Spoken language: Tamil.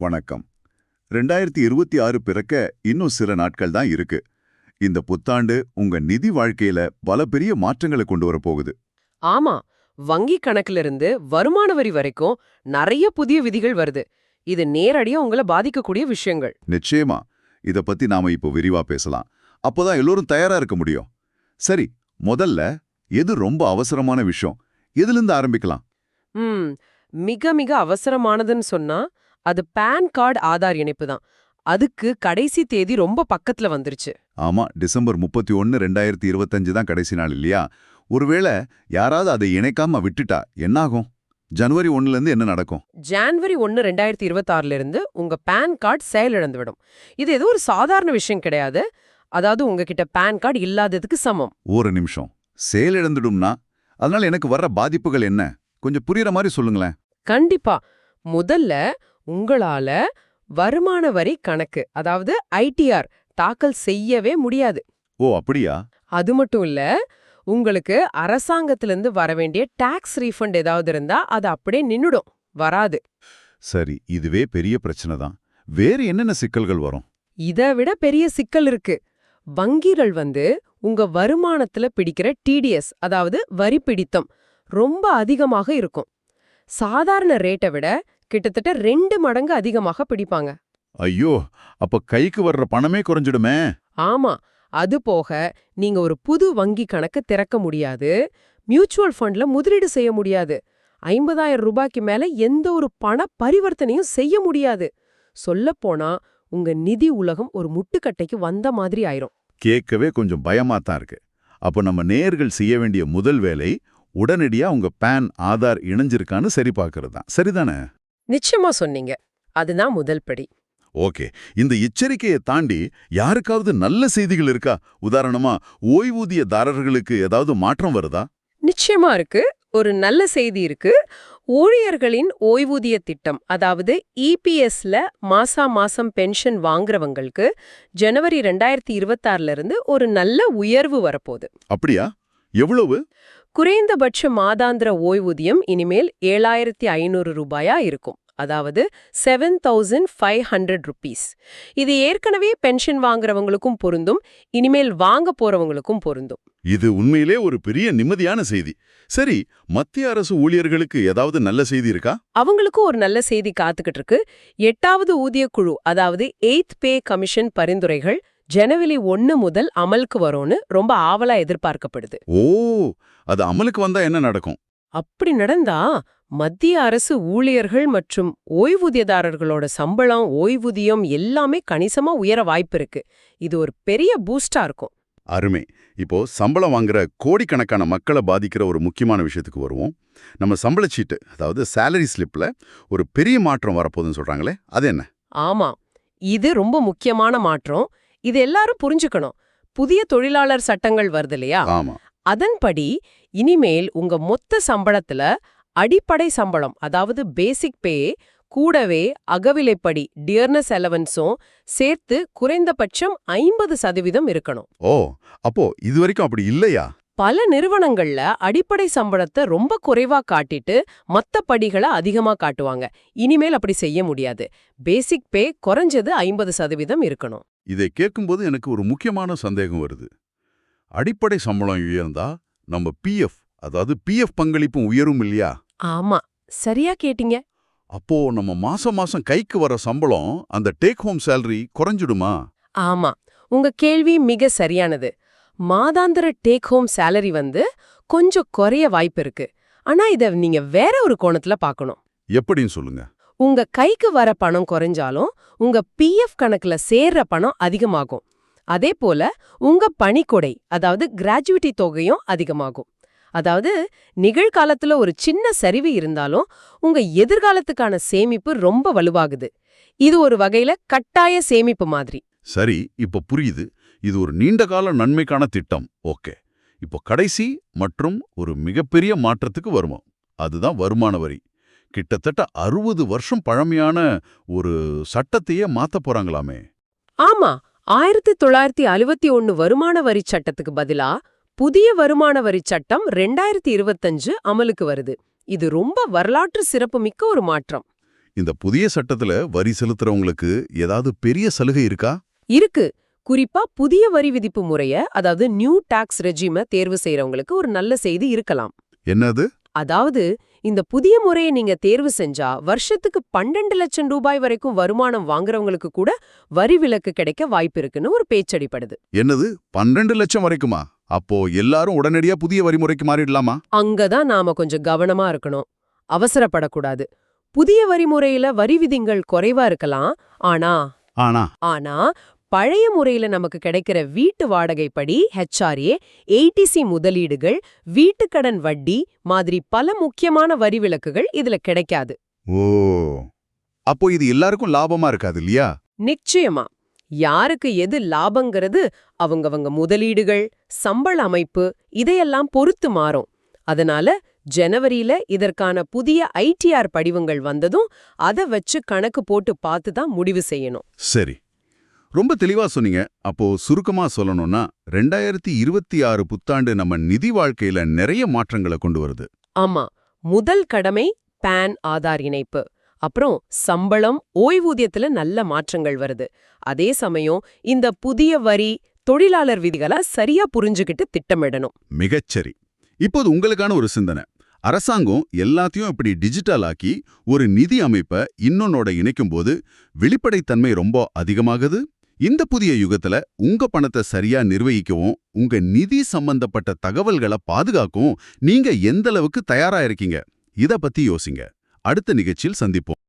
வணக்கம். ரெண்டாயிரத்தி இருபத்தி ஆறு பிறக்க இன்னும் சில நாட்கள் தான் இருக்கு. இந்த புத்தாண்டு உங்க நிதி வாழ்க்கையில பல பெரிய மாற்றங்களை கொண்டு வர போகுது. ஆமா வங்கி கணக்குல இருந்து வருமான வரி வரைக்கும் நிறைய புதிய விதிகள் வருது. இது நேரடியா உங்களை பாதிக்கக்கூடிய விஷயங்கள். நிச்சயமா. இத பத்தி நாம இப்போ விரிவா பேசலாம். அப்போதான் எல்லோரும் தயாரா இருக்க முடியும். சரி முதல்ல எது ரொம்ப அவசரமான விஷயம்? எதிலிருந்து ஆரம்பிக்கலாம்? ம் மிக மிக அவசரமானதுன்னு சொன்னா அது பான் கார்டு ஆதார் இணைப்பு தான். அதுக்கு கடைசி தேதி ரொம்ப பக்கத்துல வந்துருச்சு. ஆமா டிசம்பர் முப்பத்தி ஒன்னு ரெண்டாயிரத்தி இருபத்தஞ்சு தான் கடைசி நாள் இல்லையா? ஒருவேளை யாராவது அதை இணைக்காம விட்டுட்டா என்னாகும்? ஜனவரி ஒண்ணுல இருந்து என்ன நடக்கும்? ஜான்வரி ஒன்னு ரெண்டாயிரத்தி இருபத்தாறுல இருந்து உங்க பான் கார்டு செயலிழந்துவிடும். இது ஏதோ ஒரு சாதாரண விஷயம் கிடையாது. அதாவது உங்ககிட்ட பான் கார்டு இல்லாததுக்கு சமம். ஒரு நிமிஷம். செயலிழந்துடும்னா? அதனால எனக்கு வர்ற பாதிப்புகள் என்ன? கொஞ்சம் புரியுற மாதிரி சொல்லுங்களேன். கண்டிப்பா. முதல்ல உங்களால வருமான வரி கணக்கு அதாவது ஐடிஆர் தாக்கல் செய்யவே முடியாது. ஓ அப்படியா? அது மட்டும் இல்ல உங்களுக்கு அரசாங்கத்திலிருந்து வர வேண்டிய டாக்ஸ் ரீஃபண்ட் ஏதாவது இருந்தா அது அப்படியே நின்னுடும் வராது. சரி இதுவே பெரிய பிரச்சனை தான். வேறு என்னென்ன சிக்கல்கள் வரும்? இதை விட பெரிய சிக்கல் இருக்கு. வங்கிகள் வந்து உங்க வருமானத்துல பிடிக்கிற டிடிஎஸ் அதாவது வரி பிடித்தம் ரொம்ப அதிகமாக இருக்கும். சாதாரண ரேட்டை விட கிட்டத்தட்ட ரெண்டு மடங்கு அதிகமாக பிடிப்பாங்க. ஐயோ அப்ப கைக்கு வர்ற பணமே குறைஞ்சிடுமே. ஆமா அது போக நீங்க ஒரு புது வங்கி கணக்கு திறக்க முடியாது மியூச்சுவல் ஃபண்ட்ல முதலீடு செய்ய முடியாது ஐம்பதாயிரம் ரூபாய்க்கு மேல எந்த ஒரு பண பரிவர்த்தனையும் செய்ய முடியாது. சொல்லப்போனா உங்க நிதி உலகம் ஒரு முட்டுக்கட்டைக்கு வந்த மாதிரி ஆயிரும். கேட்கவே கொஞ்சம் பயமா தான் இருக்கு. அப்போ நம்ம நேயர்கள் செய்ய வேண்டிய முதல் வேலை உடனடியா உங்க பேன் ஆதார் இணைஞ்சிருக்கான்னு சரி பார்க்கறது தான். சரிதானே? நிச்சயமா சொன்னீங்க. அதுதான் முதல் படி. ஓகே. இந்த எச்சரிக்கையை தாண்டி யாருக்காவது நல்ல செய்திகள் இருக்கா? உதாரணமா ஓய்வூதியதாரர்களுக்கு ஏதாவது மாற்றம் வருதா? நிச்சயமா இருக்கு. ஒரு நல்ல செய்தி இருக்கு. ஊழியர்களின் ஓய்வூதிய திட்டம் அதாவது இபிஎஸ்ல மாசா மாசம் பென்ஷன் வாங்குறவங்களுக்கு ஜனவரி ரெண்டாயிரத்தி இருபத்தாறுல இருந்து ஒரு நல்ல உயர்வு வரப்போகுது. அப்படியா? எவ்வளவு? குறைந்தபட்ச மாதாந்திர ஓய்வூதியம் இனிமேல் ஏழாயிரத்தி ஐநூறு ரூபாயா இருக்கும். அதாவது seven thousand five hundred rupees இது ஏற்கனவே பென்ஷன் வாங்குறவங்களுக்கும் பொருந்தும் இனிமேல் வாங்க போறவங்களுக்கும் பொருந்தும். இது உண்மையிலே ஒரு பெரிய நிம்மதியான செய்தி. சரி மத்திய அரசு ஊழியர்களுக்கு ஏதாவது நல்ல செய்தி இருக்கா? அவங்களுக்கும் ஒரு நல்ல செய்தி காத்துக்கிட்டு இருக்கு எட்டாவது ஊதியக் குழு அதாவது எய்த் பே கமிஷன் பரிந்துரைகள் ஜனவரி ஒன்னு முதல் அமலுக்கு வரும்னு ரொம்ப ஆவலா எதிர்பார்க்கப்படுது. ஓ அது அமலுக்கு வந்தா என்ன நடக்கும்? அப்படி நடந்தா மத்திய அரசு ஊழியர்கள் மற்றும் ஓய்வூதியதாரர்களோட சம்பளம் ஓய்வூதியம் எல்லாமே கணிசமா உயர வாய்ப்பு இருக்கு. இது ஒரு பெரிய பூஸ்டா இருக்கும். அருமை. இப்போ சம்பளம் வாங்குற கோடிக்கணக்கான மக்களை பாதிக்கிற ஒரு முக்கியமான விஷயத்துக்கு வருவோம். நம்ம சம்பள சீட்டு அதாவது சேலரி ஸ்லிப்ல ஒரு பெரிய மாற்றம் வரப்போகுதுன்னு சொல்றாங்களே அது என்ன? ஆமா. இது ரொம்ப முக்கியமான மாற்றம். இது எல்லாரும் புரிஞ்சுக்கணும். புதிய தொழிலாளர் சட்டங்கள் வருது இல்லையா? ஆமா. அதன்படி இனிமேல் உங்க மொத்த சம்பளத்துல அடிப்படை சம்பளம் அதாவது பேசிக் பே கூடவே அகவிலைப்படி டியர்னஸ் அலவன்ஸும் சேர்த்து குறைந்தபட்சம் ஐம்பது சதவீதம் இருக்கணும். ஓ அப்போ இது வரைக்கும் அப்படி இல்லையா? பல நிறுவனங்கள்ல அடிப்படை சம்பளத்தை ரொம்ப குறைவா காட்டிட்டு மத்த படிகளை அதிகமா காட்டுவாங்க. இனிமேல் அப்படி செய்ய முடியாது. பேசிக் பே குறைஞ்சது ஐம்பது சதவீதம் இருக்கணும். இதை கேட்கும்போது எனக்கு ஒரு முக்கியமான சந்தேகம் வருது. அடிப்படை சம்பளம் உயர்ந்தா நம்ம பிஎஃப் அதாவது பிஎஃப் பங்களிப்பும் உயரும் இல்லையா? ஆமா. சரியா கேட்டீங்க. அப்போ நம்ம மாசம் மாசம் கைக்கு வர சம்பளம் அந்த டேக் ஹோம் சேலரி குறைஞ்சிடுமா? ஆமா. உங்க கேள்வி மிக சரியானது. மாதாந்திர டேக் ஹோம் சேலரி வந்து கொஞ்சம் குறைய வாய்ப்பு இருக்கு. ஆனா இத நீங்க வேற ஒரு கோணத்துல பார்க்கணும். எப்படின்னு சொல்லுங்க. உங்க கைக்கு வர பணம் குறைஞ்சாலும் உங்க பிஎஃப் கணக்குல சேர்ற பணம் அதிகமாகும். அதே போல உங்க பணிக்கொடை அதாவது கிராஜுவிட்டி தொகையும் அதிகமாகும். அதாவது நிகழ்காலத்துல ஒரு சின்ன சரிவு இருந்தாலும் உங்க எதிர்காலத்துக்கான சேமிப்பு ரொம்ப வலுவாகுது. இது ஒரு வகையில கட்டாய சேமிப்பு மாதிரி. சரி இப்போ புரியுது. இது ஒரு நீண்டகால நன்மைக்கான திட்டம். ஓகே. இப்போ கடைசி மற்றும் ஒரு மிகப்பெரிய மாற்றத்துக்கு வருவோம். அதுதான் வருமான வரி. கிட்டத்தட்ட அறுபது வருஷம் பழமையான ஒரு சட்டத்தையே மாத்த போறாங்களாமே. ஆமா. ஆயிரத்தி தொள்ளாயிரத்தி அறுபத்தி ஒன்னு வருமான வரி சட்டத்துக்கு பதிலா புதிய வருமான வரி சட்டம் ரெண்டாயிரத்தி இருபத்தஞ்சு அமலுக்கு வருது. இது ரொம்ப வரலாற்று சிறப்புமிக்க ஒரு மாற்றம். இந்த புதிய சட்டத்துல வரி செலுத்துறவங்களுக்கு ஏதாவது பெரிய சலுகை இருக்கா? இருக்கு. குறிப்பா புதிய வரி விதிப்பு முறைய அதாவது நியூ டாக்ஸ் ரெஜிம தேர்வு செய்யறவங்களுக்கு ஒரு நல்ல செய்தி இருக்கலாம். என்னது? அதாவது இந்த புதிய முறையை நீங்க தேர்வு செஞ்சா வருஷத்துக்கு பன்னெண்டு லட்சம் ரூபாய் வரைக்கும் வருமானம் வாங்குறவங்களுக்கு கூட வரி விலக்கு கிடைக்க வாய்ப்பு இருக்குன்னு ஒரு பேச்சடிப்படுது என்னது? பன்னெண்டு லட்சம் வரைக்குமா? அப்போ எல்லாரும் உடனடியா புதிய வரிமுறைக்கு மாறிடலாமா? அங்கதான் நாம கொஞ்சம் கவனமா இருக்கணும். அவசரப்படக்கூடாது. புதிய வரி முறையில வரி விதிங்கள் குறைவா இருக்கலாம். ஆனா ஆனா? ஆனா பழைய முறையில நமக்கு கிடைக்கிற வீட்டு வாடகைப்படி ஹெச்ஆர்ஏ ஏடிசி முதலீடுகள் வீட்டுக்கடன் வட்டி மாதிரி பல முக்கியமான வரி விலக்குகள் இதுல கிடைக்காது. ஓ. அப்போ இது எல்லாருக்கும் லாபமா இருக்காது இல்லையா? நிச்சயமா. யாருக்கு எது லாபங்கிறது அவங்கவங்க முதலீடுகள் சம்பள அமைப்பு இதையெல்லாம் பொறுத்து மாறும். அதனால ஜனவரியில இதற்கான புதிய ஐடிஆர் படிவங்கள் வந்ததும் அதை வச்சு கணக்கு போட்டு பார்த்து தான் முடிவு செய்யணும். சரி. ரொம்ப தெளிவா சொன்னீங்க. அப்போ சுருக்கமா சொல்லணும்னா ரெண்டாயிரத்தி இருபத்தி ஆறு புத்தாண்டு நம்ம நிதி வாழ்க்கையில நிறைய மாற்றங்களை கொண்டு வருது. ஆமா. முதல் கடமை பான் ஆதார் இணைப்பு. அப்புறம் சம்பளம் ஓய்வூதியத்துல நல்ல மாற்றங்கள் வருது. அதே சமயம் இந்த புதிய வரி தொழிலாளர் விதிகளை சரியா புரிஞ்சுகிட்டு திட்டமிடணும். மிகச்சரி. இப்போது உங்களுக்கான ஒரு சிந்தனை. அரசாங்கம் எல்லாத்தையும் இப்படி டிஜிட்டல் ஆக்கி ஒரு நிதி அமைப்பை இன்னொன்னோட இணைக்கும்போது வெளிப்படைத்தன்மை ரொம்ப அதிகமாகுது? இந்த புதிய யுகத்துல உங்க பணத்தை சரியா நிர்வகிக்கவும் உங்க நிதி சம்பந்தப்பட்ட தகவல்களை பாதுகாக்கவும் நீங்க எந்த அளவுக்கு தயாரா இருக்கீங்க? இத பத்தி யோசிங்க. அடுத்த நிகழ்ச்சியில் சந்திப்போம்.